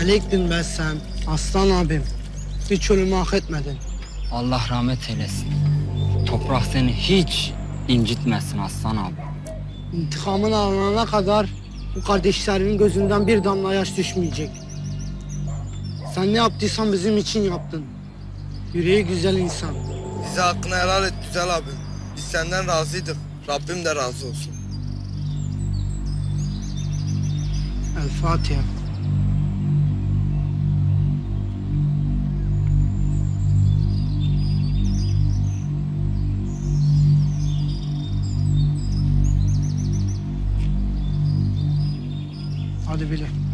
Meliktin be sen. Aslan abim. Hiç ölümü hak etmedin. Allah rahmet eylesin. Toprak seni hiç incitmesin aslan abi. İntikamını alana kadar bu kardeşlerinin gözünden bir damla yaş düşmeyecek. Sen ne yaptıysan bizim için yaptın. Yüreği güzel insan. Bize hakkını helal et güzel abim. Biz senden razıydık. Rabbim de razı olsun. El Fatiha. Hadi bile.